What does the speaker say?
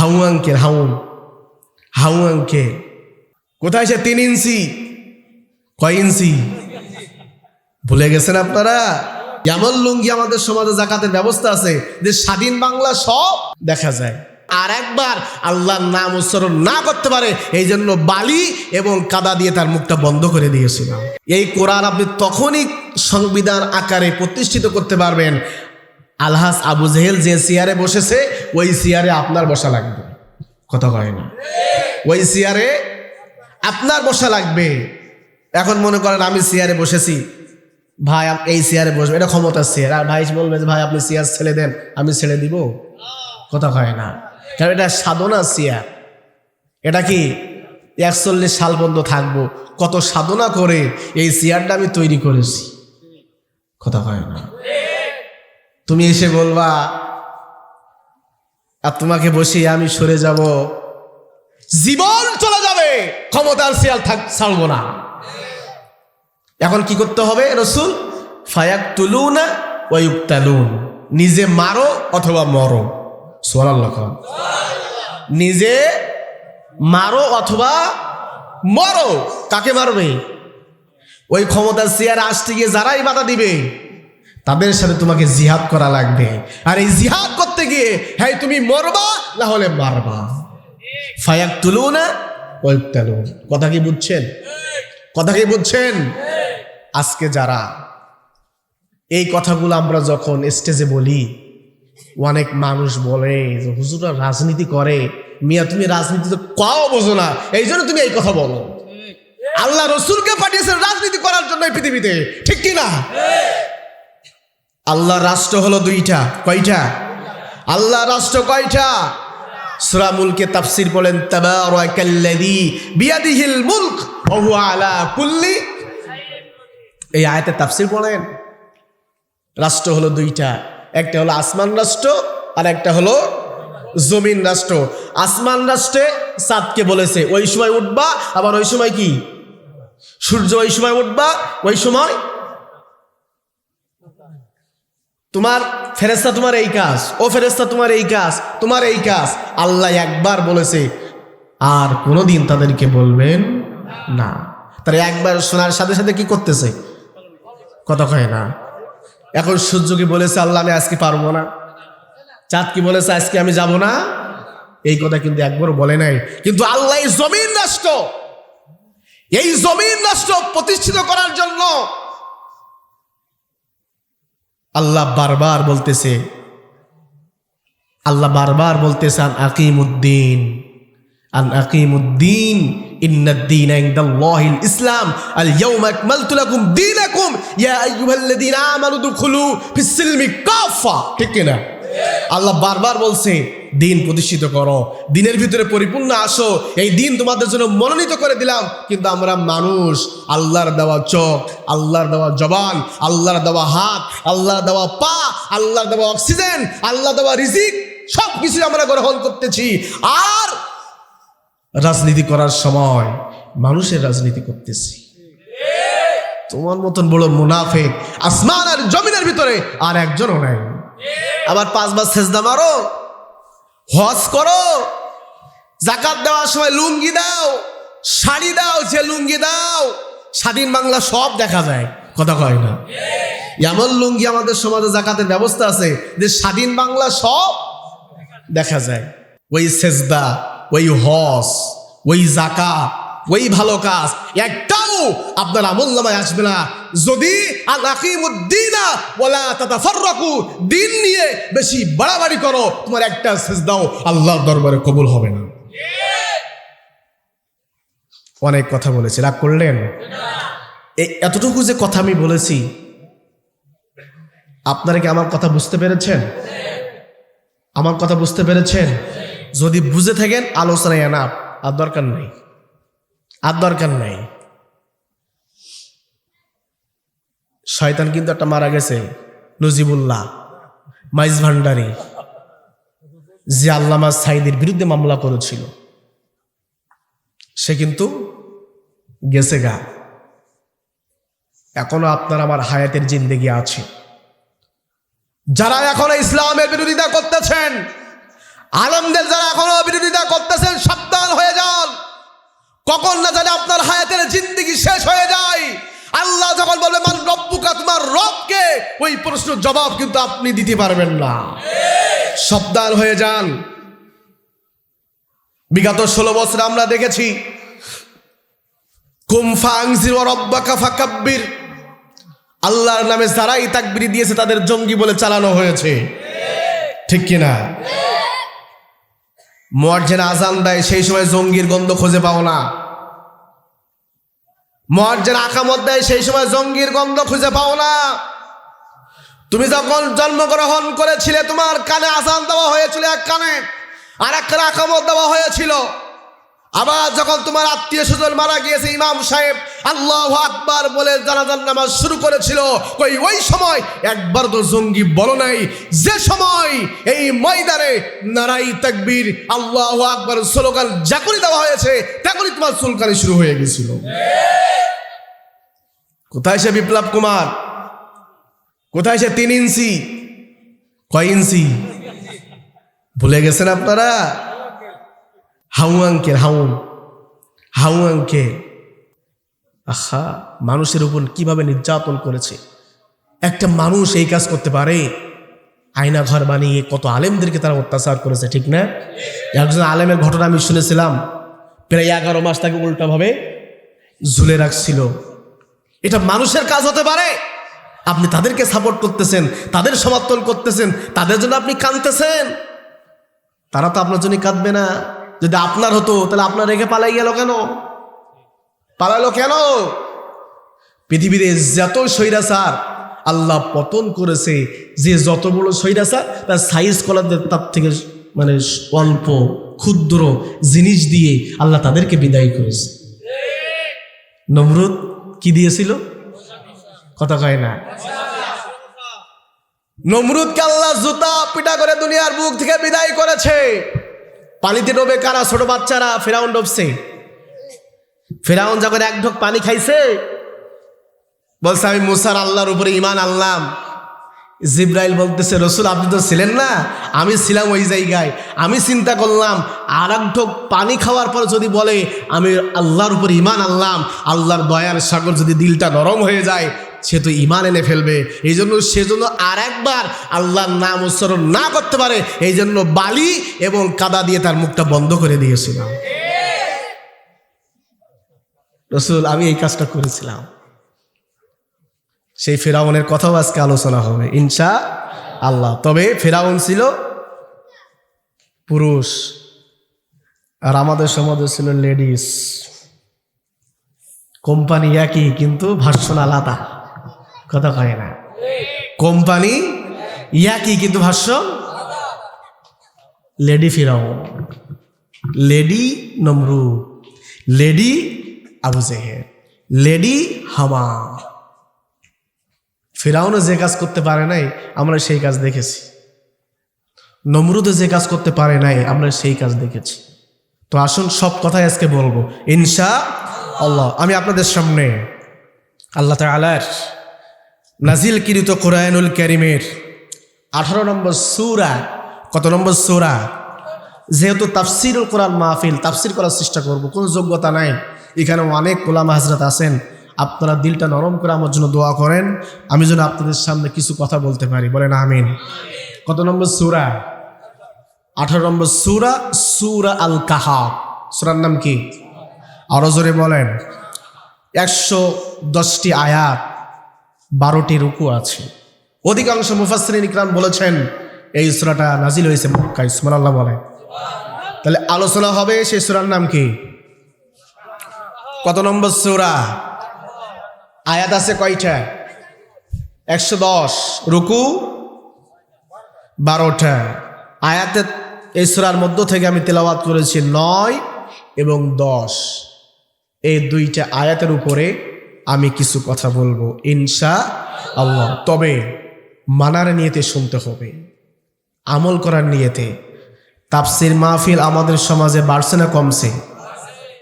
How uncle হাউন how uncle? কোথায় সে তিন ইঞ্চি? কয় ইঞ্চি? ভুলে গেছেন আপনারা? এমন লুঙ্গি আমাদের সমাজে জাকাতের ব্যবস্থা আছে যে স্বাধীন বাংলা সব দেখা যায়। আর একবার আল্লাহর নাম উচ্চারণ না করতে পারে, এই জন্য বালি এবং কাদা দিয়ে তার মুখটা বন্ধ করে দিয়েছিলাম। এই কোরআন আপনি তখনই সংবিধান আকারে প্রতিষ্ঠিত করতে পারবেন। আলহাস আবু জেহেল যে চেয়ারে বসেছে, ওই চেয়ারে আপনার বসা লাগবে। কথা কয় না। ওই চেয়ারে আপনার বসা লাগবে। এখন মনে করেন আমি চেয়ারে বসেছি। ভাই এই চেয়ারে বসবে। এটা ক্ষমতার চেয়ার আর ভাই বলবে যে, ভাই, আপনি চেয়ার ছেড়ে দেন, আমি ছেড়ে দিব? কথা হয় না। কারণ এটা সাধনা চেয়ার এটা কি? একচল্লিশ সাল পর্যন্ত থাকব। কত সাধনা করে এই চেয়ারটা আমি তৈরি করেছি। কথা হয় না। তুমি এসে বলবা, আর তোমাকে বসে আমি সরে যাব। জীবন চলে যাবে, ক্ষমতার চেয়ার থাক ছাড়বো না। এখন কি করতে হবে রসুল? ফায়াক তুলুন ওয়ুক্তালুন নিজে মারো অথবা মরো। সোয়াল্লাহ নিজে মারো অথবা মরো। কাকে মারবে? ওই ক্ষমতার চেয়ারে আসতে গিয়ে যারাই বাধা দিবে তাদের সাথে তোমাকে জিহাদ করা লাগবে। আর এই জিহাদ করতে গিয়ে হ্যাঁ তুমি মরবা না হলে মারবা। ফায়াক তুলুন ওয়ুক্তালুন কথা কি বুঝছেন? কথা কি বুঝছেন? আজকে যারা এই কথাগুলো আমরা যখন স্টেজে বলি অনেক মানুষ বলে যে হুজুরা রাজনীতি করে। মিয়া তুমি রাজনীতি তো কাও বোঝো না। এই জন্য তুমি এই কথা বলো। আল্লাহ রসুলকে পাঠিয়েছেন রাজনীতি করার জন্য এই পৃথিবীতে। ঠিক কি না? আল্লাহ রাষ্ট্র হলো দুইটা। কয়টা? আল্লাহ রাষ্ট্র কয়টা? সূরা মুলকে তাফসীর বলেন আলা কুল্লি এই আয়তে তাফসির বলেন রাষ্ট্র হলো দুইটা। একটা হলো আসমান রাষ্ট্র, আর একটা হলো জমিন রাষ্ট্র। আসমান রাষ্ট্রে চাঁদকে বলেছে, ওই সময় উঠবা আবার ওই সময় কি? সূর্য ওই সময় উঠবা, ওই সময় তোমার ফেরেস্তা তোমার এই কাজ, ও ফেরেস্তা তোমার এই কাজ, তোমার এই কাজ। আল্লাহ একবার বলেছে, আর কোনোদিন তাদেরকে বলবেন না। তারা একবার শোনার সাথে সাথে কি করতেছে? কথা কয় না। এখন সূর্য কি বলেছে, আল্লাহ, আমি আজকে পারব না। চাঁদ কি বলেছে, আজকে আমি যাব না। এই কথা কিন্তু একবারও বলে নাই। কিন্তু আল্লাহ জমিন রাষ্ট্র এই জমিন রাষ্ট্র প্রতিষ্ঠিত করার জন্য আল্লাহ বারবার বলতেছে, আল্লাহ বারবার বলতেছে, আন আকিমুদ্দিন আন আকিমুদ্দিন ইন্নাদ্দিন ইনদাল্লাহিল ইসলাম, আল ইয়াউমা আকমালতু লাকুম দীনাকুম, ইয়া আইয়ুহাল্লাযীনা আমানু দুখুলু ফিস সিলমি কাফা ঠিক না আল্লাহ বারবার বলছে দিন প্রতিষ্ঠিত করো। দিনের ভিতরে পরিপূর্ণ আসো। এই দিন তোমাদের জন্য মনোনীত করে দিলাম। কিন্তু আমরা মানুষ, আল্লাহর দেওয়া চোখ, আল্লাহর দেওয়া জবান, আল্লাহর দেওয়া হাত, আল্লাহর দেওয়া পা, আল্লাহর দেওয়া অক্সিজেন আল্লাহ দেওয়া রিজিক সব কিছু আমরা গ্রহণ করতেছি। আর রাজনীতি করার সময় মানুষের রাজনীতি করতেছি। তোমার মতন বড় মুনাফেক আসমান আর জমিনের ভিতরে আর একজনও নাই। আবার পাঁচবার সেজদা মারো। হজ করো, জাকাত দেওয়ার সময় লুঙ্গি দাও, শাড়ি দাও, যে লুঙ্গি দাও, স্বাধীন বাংলা সব দেখা যায়, কথা কয় না? এমন লুঙ্গি আমাদের সমাজে জাকাতের ব্যবস্থা আছে যে স্বাধীন বাংলা সব দেখা যায়। ওই সেজদা, ওই হস ওই জাকা ওই ভালো কাজ একটাও আপনার আমল নামায় আসবে না। যদি দিন নিয়ে বেশি বাড়াবাড়ি করো, তোমার একটা সেজদাও আল্লাহর দরবারে কবুল হবে না। অনেক কথা বলেছি। রাগ করলেন? এতটুকু যে কথা আমি বলেছি, আপনারা কি আমার কথা বুঝতে পেরেছেন? আমার কথা বুঝতে পেরেছেন? যদি বুঝে থাকেন, আলোচনায় আনা, আর দরকার নেই। আর দরকার নেই। শয়তান কিন্তু একটা মারা গেছে। নজিবুল্লাহ, মাইজ ভান্ডারি, যে আল্লামা সাইদের বিরুদ্ধে মামলা করেছিল। সে কিন্তু গেছে গা। এখনও আপনার আমার হায়াতের জিন্দেগি আছে। যারা এখনও ইসলামের বিরোধিতা করতেছেন, আলমদের যারা এখনও বিরোধিতা করতেছেন, সাবধান হয়ে যান। কখন না জানে আপনার হায়াতের জিন্দিগি শেষ হয়ে যায়। আল্লাহ যখন বলবে মান রব্বুকা তোমার রবকে? ওই প্রশ্ন জবাব কিন্তু আপনি দিতে পারবেন না। সবদার হয়ে যান। বিগত ষোলো বছর আমরা দেখেছি আল্লাহর নামে যারাই তাকবিরি দিয়েছে তাদের জঙ্গি বলে চালানো হয়েছে। ঠিক কিনা? মোয়ার্জেন আজান দেয় সেই সময় জঙ্গির গন্ধ খুঁজে পাও না। মোয়ার্জেন আকামত দেয় সেই সময় জঙ্গির গন্ধ খুঁজে পাও না। তুমি যখন জন্মগ্রহণ করেছিলে, তোমার কানে আসান দেওয়া হয়েছিল এক কানে, আর এক কানে আকামত দেওয়া হয়েছিল। আবার যখন তোমার আত্মীয় স্বজন মারা গিয়েছে, ইমাম সাহেব আল্লাহ আকবার বলে জানাজান নামাজ শুরু করেছিল। ওই ওই সময় একবার তো জঙ্গি বলো নাই, যে সময় এই ময়দানে নারাই তাকবীর, আল্লাহ আকবার স্লোগান যাকুনি দেওয়া হয়েছে তখনই তোমার সুলকানি শুরু হয়ে গেছিল। কোথায় সে বিপ্লব কুমার? কোথায় সে তিন ইঞ্চি? কয় ইঞ্চি? ভুলে গেছেন আপনারা? হাউ আঙ্কেল হাউন হাউ আঙ্কেল। আহা, মানুষের উপর কীভাবে নির্যাতন করেছে? একটা মানুষ এই কাজ করতে পারে? আয়না ঘর বানিয়ে কত আলেমদেরকে তারা অত্যাচার করেছে, ঠিক না? একজন আলেমের ঘটনা আমি শুনেছিলাম, প্রায় এগারো মাস তাকে উল্টাভাবে ঝুলে রাখছিল। এটা মানুষের কাজ হতে পারে? আপনি তাদেরকে সাপোর্ট করতেছেন, তাদের সমর্থন করতেছেন, তাদের জন্য আপনি কাঁদতেছেন? তারা তো আপনার জন্য কাঁদবে না। যদি আপনার হতো, তাহলে আপনার রেখে পালাই গেল কেন? পালালো কেন? পৃথিবীতে যত স্বৈরাচার আল্লাহ পতন করেছে, যে যত বড় স্বৈরাচার, তার সাইজ কলাদের তার থেকে মানে অল্প, ক্ষুদ্র জিনিস দিয়ে আল্লাহ তাদেরকে বিদায় করেছে। নমরুদ কি দিয়েছিল? কথা কয় না। নমরুদকে আল্লাহ জুতা পিটা করে দুনিয়ার বুক থেকে বিদায় করেছে। পানিতে ডোবে কারা ছোট বাচ্চারা? ফেরাউন ডুবছে। ফেরাউন যখন এক ঢোক পানি খাইছে, বলছে, আমি মুসার আল্লাহর উপরে ইমান আনলাম। জিব্রাইল বলতেছে, রসুল, আপনি তো ছিলেন না? আমি ছিলাম ওই জায়গায়। আমি চিন্তা করলাম আর এক ঢোক পানি খাওয়ার পর যদি বলে, আমি আল্লাহর উপর ইমান আনলাম, আল্লাহর দয়ার সাগর যদি দিলটা নরম হয়ে যায়, সে তো ইমান এনে ফেলবে। এই জন্য, সেজন্য আর একবার আল্লাহর নাম উচ্চারণ না করতে পারে। এই জন্য বালি এবং কাদা দিয়ে তার মুখটা বন্ধ করে দিয়েছিলাম। রসুল, আমি এই কাজটা করেছিলাম। সেই ফেরাউনের কথাও আজকে আলোচনা হবে, ইনশা আল্লাহ। তবে ফেরাউন ছিল পুরুষ, আর আমাদের সমাজে ছিল লেডিস। কোম্পানি একই, কিন্তু ভার্সন আলাদা। কথা কয় না। কোম্পানি একই, কিন্তু ভার্সন লেডি ফিরাউন। লেডি নমরু। লেডি আবু জেহের লেডি হামা। ফেরাউনও যে কাজ করতে পারে নাই, আমরা সেই কাজ দেখেছি। নমরুদও যে কাজ করতে পারে নাই, আমরা সেই কাজ দেখেছি। তো আসুন সব কথাই আজকে বলব। ইনশা আল্লাহ, আমি আপনাদের সামনে আল্লাহ তালার নাজিল কিরিত কোরআনুল ক্যারিমের আঠারো নম্বর সুরা, কত নম্বর সুরা? যেহেতু তাফসিরুল কোরআন মাহফিল, তাফসির করার চেষ্টা করব, কোনো যোগ্যতা নাই। এখানে অনেক কোলামা হাজরাত আছেন। আপনারা দিলটা নরম করে আমার জন্য দোয়া করেন। আমি যেন আপনাদের সামনে কিছু কথা বলতে পারি। বলেন আমিন। কত নম্বর সুরা? আঠারো নম্বর সুরা সুরা আল কাহা সুরার নাম কি? আরও জোরে বলেন। একশো দশটি আয়াত, বারোটি রুকু আছে। অধিকাংশ মুফাসরিন ইকরাম বলেছেন, এই সুরাটা নাজিল হয়েছে মক্কা ইসমান আল্লাহ বলে তাহলে আলোচনা হবে সেই সুরার নাম কি? কত নম্বর সুরা? আয়াত আছে কয়টা? একশো দশ। রুকু বারোটা। আয়াতের এই সুরার মধ্য থেকে আমি তেলাওয়াত করেছি নয় এবং দশ। এই দুইটা আয়াতের উপরে আমি কিছু কথা বলব ইনশা আল্লাহ তবে মানার নিয়েতে শুনতে হবে, আমল করার নিয়েতে। তাপসির মাহফিল আমাদের সমাজে বাড়ছে না কমছে?